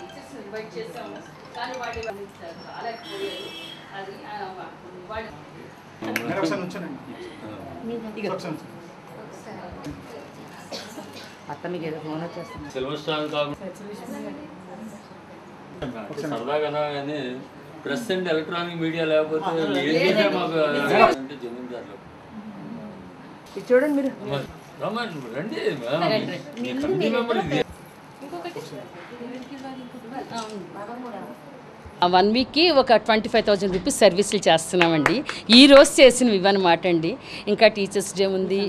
Teachers invite చేసాము. కానీ వాటి రాలేకపోయారు. అది మీకు ఏదో ఫోన్ వచ్చేస్తుంది. సరదాగా కానీ ఎలక్ట్రానిక్ మీడియా లేకపోతే మాకు అంటే చూడండి మీరు వన్ వీక్కి ఒక ట్వంటీ ఫైవ్ థౌజండ్ రూపీస్ సర్వీసులు చేస్తున్నామండి. ఈ రోజు చేసినవి ఇవన్నమాట అండి ఇంకా టీచర్స్ డే ఉంది.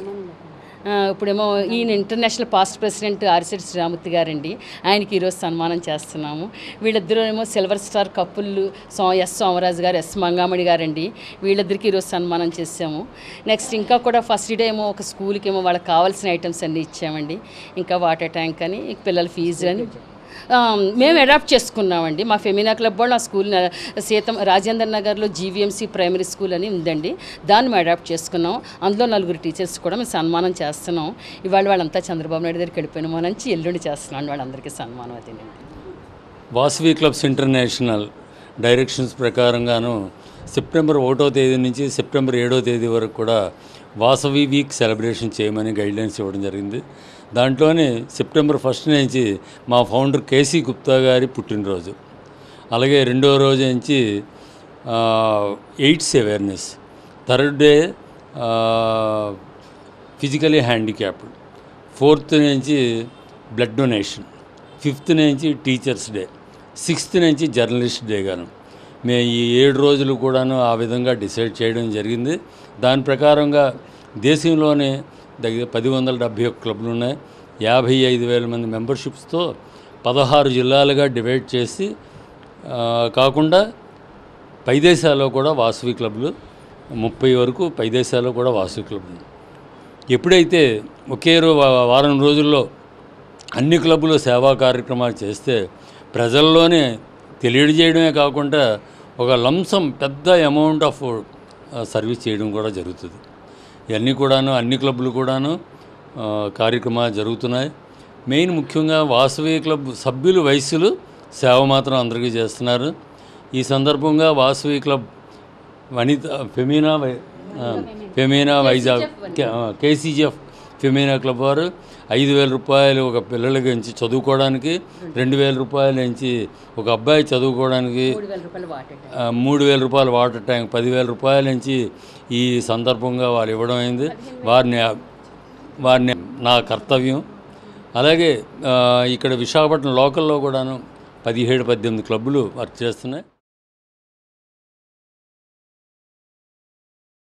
ఇప్పుడేమో ఈయన international past president RCD Sriramamurthy గారండి. ఆయనకి ఈరోజు సన్మానం చేస్తున్నాము. వీళ్ళిద్దరూ ఏమో సిల్వర్ స్టార్ కప్పులు so S Somaraju garu S Mangamani గారండి. వీళ్ళిద్దరికి ఈరోజు సన్మానం చేసాము నెక్స్ట్ ఇంకా కూడా ఫస్ట్ డే ఏమో ఒక స్కూల్కి ఏమో వాళ్ళకి కావాల్సిన ఐటమ్స్ అన్నీ ఇచ్చామండి. ఇంకా వాటర్ ట్యాంక్ అని పిల్లల ఫీజు అని. మేము అడాప్ట్ చేసుకున్నామండి. మా ఫెమినా క్లబ్ వాళ్ళు ఆ స్కూల్ సీతం రాజేంద్ర నగర్లో జీవీఎంసీ ప్రైమరీ స్కూల్ అని ఉందండి. దాన్ని మేము అడాప్ట్ చేసుకున్నాం. అందులో నలుగురు టీచర్స్ కూడా మేము సన్మానం చేస్తున్నాం. ఇవాళ వాళ్ళంతా చంద్రబాబు నాయుడు దగ్గరికి వెళ్ళిపోయినామో నుంచి ఎల్లుండి చేస్తున్నాం. వాళ్ళందరికీ సన్మానం అదేనండి వాసవి క్లబ్స్ ఇంటర్నేషనల్ డైరెక్షన్స్ ప్రకారంగాను సెప్టెంబర్ ఒకటో తేదీ నుంచి సెప్టెంబర్ ఏడో తేదీ వరకు కూడా వాసవి వీక్ సెలబ్రేషన్ చేయమని గైడ్లైన్స్ ఇవ్వడం జరిగింది. దాంట్లోనే సెప్టెంబర్ ఫస్ట్ నుంచి మా ఫౌండర్ కేసీ గుప్తా గారి పుట్టినరోజు. అలాగే రెండో రోజు నుంచి AIDS awareness. Third day physically handicapped. Fourth నుంచి బ్లడ్ డొనేషన్. ఫిఫ్త్ నుంచి టీచర్స్ డే. సిక్స్త్ నుంచి జర్నలిస్ట్ డే గాను. మేము ఈ ఏడు రోజులు కూడాను ఆ విధంగా డిసైడ్ చేయడం జరిగింది. దాని ప్రకారంగా దేశంలోనే దగ్గర పది వందల డెబ్భై ఒక క్లబ్లు ఉన్నాయి. యాభై ఐదు వేల మంది మెంబర్షిప్స్తో పదహారు జిల్లాలుగా డివైడ్ చేసి కాకుండా పై దేశాల్లో కూడా వాసవి క్లబ్లు ముప్పై వరకు పై దేశాల్లో కూడా వాసవి క్లబ్లు. ఎప్పుడైతే ఒకే రో వారం రోజుల్లో అన్ని క్లబ్లు సేవా కార్యక్రమాలు చేస్తే ప్రజల్లోనే తెలియజేయడమే కాకుండా ఒక లంసం పెద్ద అమౌంట్ ఆఫ్ సర్వీస్ చేయడం కూడా జరుగుతుంది. ఇవన్నీ కూడాను అన్ని క్లబ్బులు కూడాను ఆ, కార్యక్రమాలు జరుగుతున్నాయి. మెయిన్ ముఖ్యంగా వాసవి క్లబ్ సభ్యులు వయస్సులు సేవ మాత్రం అందరికీ చేస్తున్నారు. ఈ సందర్భంగా Vasavi club Vanitha Femina Femina Vizag KCGF Femina club వారు ఐదు వేల రూపాయలు ఒక పిల్లలకి నుంచి చదువుకోవడానికి రెండు వేల రూపాయల నుంచి ఒక అబ్బాయి చదువుకోవడానికి మూడు వేల రూపాయలు వాటర్ ట్యాంక్. పదివేల రూపాయల నుంచి ఈ సందర్భంగా వారు ఇవ్వడం అయింది. వారిని వారిని నా కర్తవ్యం. అలాగే ఇక్కడ విశాఖపట్నం లోకల్లో కూడాను పదిహేడు పద్దెనిమిది క్లబ్బులు వర్క్ చేస్తున్నాయి.